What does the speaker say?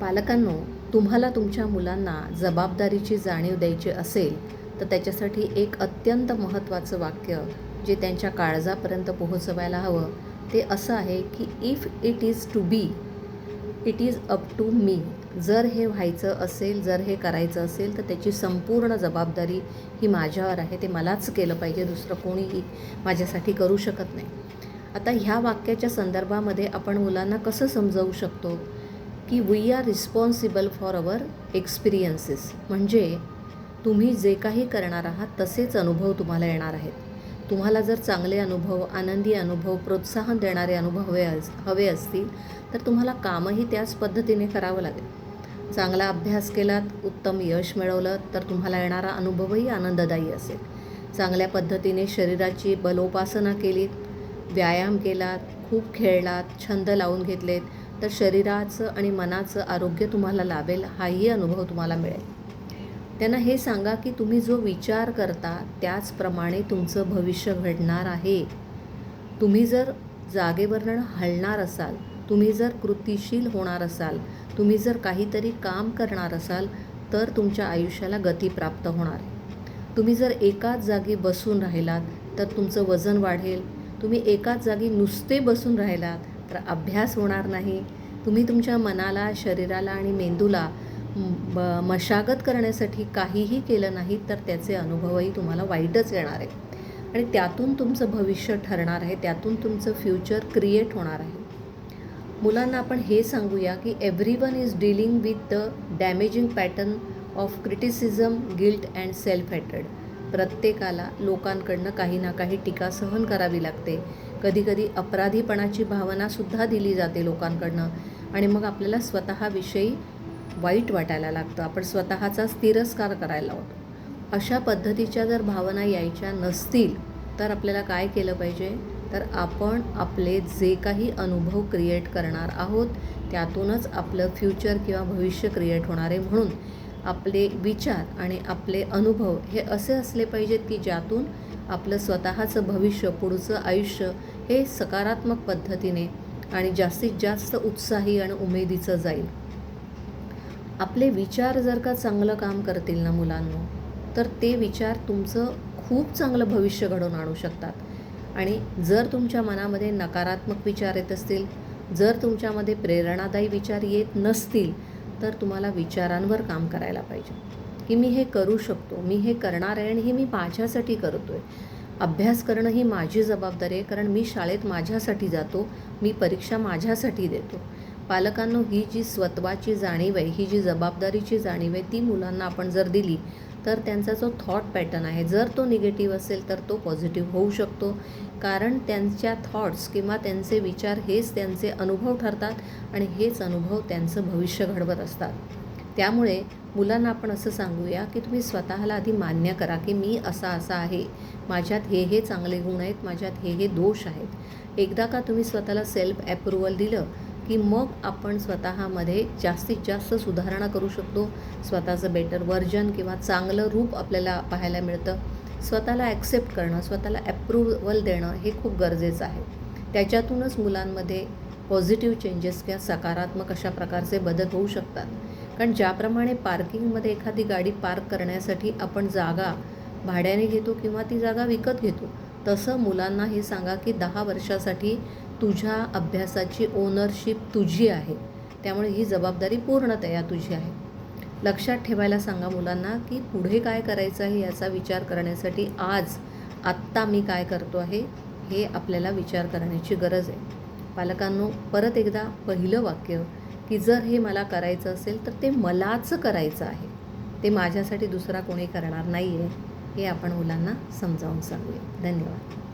पालकांनो तुम्हाला तुमच्या मुलांना जबाबदारीची जाणीव द्यायची असेल तर त्याच्यासाठी एक अत्यंत महत्त्वाचं वाक्य जे त्यांच्या काळजापर्यंत पोहोचवायला हवं ते असं आहे की if it is to be it is up to me. जर हे व्हायचं असेल जर हे करायचं असेल तर त्याची संपूर्ण जबाबदारी ही माझ्यावर आहे. ते मलाच केलं पाहिजे दुसरं कोणीही माझ्यासाठी करू शकत नाही. आता ह्या वाक्याच्या संदर्भामध्ये आपण मुलांना कसं समजावू शकतो? की we are responsible for our experiences म्हणजे तुम्ही जे काही करणार आहात तसेच अनुभव तुम्हाला येणार आहेत. तुम्हाला जर चांगले अनुभव आनंदी अनुभव प्रोत्साहन देणारे अनुभव हवे अस हवे असतील तर तुम्हाला कामही त्याच पद्धतीने करावं लागेल. चांगला अभ्यास केलात उत्तम यश मिळवलं तर तुम्हाला येणारा अनुभवही आनंददायी असेल. चांगल्या पद्धतीने शरीराची बलोपासना केलीत व्यायाम केलात खूप खेळलात छंद लावून घेतलेत तर शरीराचं आणि मनाचं आरोग्य तुम्हाला लाभेल हाही अनुभव तुम्हाला मिळेल. त्यांना हे सांगा की तुम्ही जो विचार करता त्याचप्रमाणे तुमचं भविष्य घडणार आहे. तुम्ही जर जागेवरनं हलणार असाल तुम्ही जर कृतिशील होणार असाल तुम्ही जर काहीतरी काम करणार असाल तर तुमच्या आयुष्याला गती प्राप्त होणार. तुम्ही जर एकाच जागी बसून राहिलात तर तुमचं वजन वाढेल. तुम्ही एकाच जागी नुसते बसून राहिलात तर अभ्यास होणार नाही. तुम्ही तुमच्या मनाला शरीराला आणि मेंदूला ब मशागत करण्यासाठी काहीही केलं नाही तर त्याचे अनुभवही तुम्हाला वाईटच येणार आहे आणि त्यातून तुमचं भविष्य ठरणार आहे त्यातून तुमचं फ्युचर क्रिएट होणार आहे. मुलांना आपण हे सांगूया की everyone is dealing with the damaging pattern of criticism guilt and self हॅटेड प्रत्येकाला लोकांकडनं काही ना काही टीका सहन करावी लागते. कधीकधी अपराधीपणाची भावनासुद्धा दिली जाते लोकांकडनं. आणि मग आपल्याला स्वतःविषयी वाईट वाटायला लागतं. आपण स्वतःचाच तिरस्कार करायला होतो अशा पद्धतीच्या जर भावना यायच्या नसतील तर आपल्याला काय केलं पाहिजे? तर आपण आपले जे काही अनुभव क्रिएट करणार आहोत त्यातूनच आपलं फ्युचर किंवा भविष्य क्रिएट होणार आहे म्हणून. आपले विचार आणि आपले अनुभव हे असे असले पाहिजेत की ज्यातून आपलं स्वतःचं भविष्य पुढचं आयुष्य हे सकारात्मक पद्धतीने आणि जास्तीत जास्त उत्साही आणि उमेदीचं जाईल. आपले विचार जर का चांगलं काम करतील ना मुलांनो तर ते विचार तुमचं खूप चांगलं भविष्य घडवून आणू शकतात. आणि जर तुमच्या मनामध्ये नकारात्मक विचार येत असतील जर तुमच्यामध्ये प्रेरणादायी विचार येत नसतील तर तुम्हाला विचारांवर काम करायला पाहिजे. की मी हे करू शकतो मी हे करणार आहे आणि हे मी माझ्यासाठी करतो आहे अभ्यास करणं ही माझी जबाबदारी आहे कारण मी शाळेत माझ्यासाठी जातो मी परीक्षा माझ्यासाठी देतो. पालकांनो ही जी स्वत्वाची जाणीव आहे ही जी जबाबदारीची जाणीव आहे ती मुलांना आपण जर दिली तर त्यांचा जो थॉट पॅटर्न आहे जर तो निगेटिव्ह असेल तर तो पॉझिटिव्ह होऊ शकतो. कारण त्यांच्या थॉट्स किंवा त्यांचे विचार हेच त्यांचे अनुभव ठरतात आणि हेच अनुभव त्यांचं भविष्य घडवत असतात. त्यामुळे मुलांना आपण असं सांगूया की तुम्ही स्वतःला आधी मान्य करा की मी असा असा आहे. माझ्यात हे हे चांगले गुण आहेत माझ्यात हे हे दोष आहेत. एकदा का तुम्ही स्वतःला सेल्फ ॲप्रुव्हल दिलं की मग आपण स्वतःमध्ये जास्तीत जास्त सुधारणा करू शकतो. स्वतःचं बेटर वर्जन किंवा चांगलं रूप आपल्याला पाहायला मिळतं. स्वतःला ॲक्सेप्ट करणं स्वतःला ॲप्रुव्हल देणं हे खूप गरजेचं आहे. त्याच्यातूनच मुलांमध्ये पॉझिटिव्ह चेंजेस किंवा सकारात्मक अशा प्रकारचे बदल होऊ शकतात. कारण ज्याप्रमाणे पार्किंगमध्ये एखादी गाडी पार्क करण्यासाठी आपण जागा भाड्याने घेतो किंवा ती जागा विकत घेतो तसं मुलांना हे सांगा की दहा वर्षासाठी तुझ्या अभ्यासाची ओनरशिप तुझी आहे. त्यामुळे ही जबाबदारी पूर्णतया तुझी आहे. लक्षात ठेवायला सांगा मुलांना की पुढे काय करायचं आहे याचा विचार करण्यासाठी आज आत्ता मी काय करतो आहे हे आपल्याला विचार करण्याची गरज आहे. पालकांनो परत एकदा पहिलं वाक्य की जर हे मला करायचं असेल तर ते मलाच करायचं आहे. ते माझ्यासाठी दुसरा कोणी करणार नाही आहे हे आपण मुलांना समजावून सांगूया. धन्यवाद.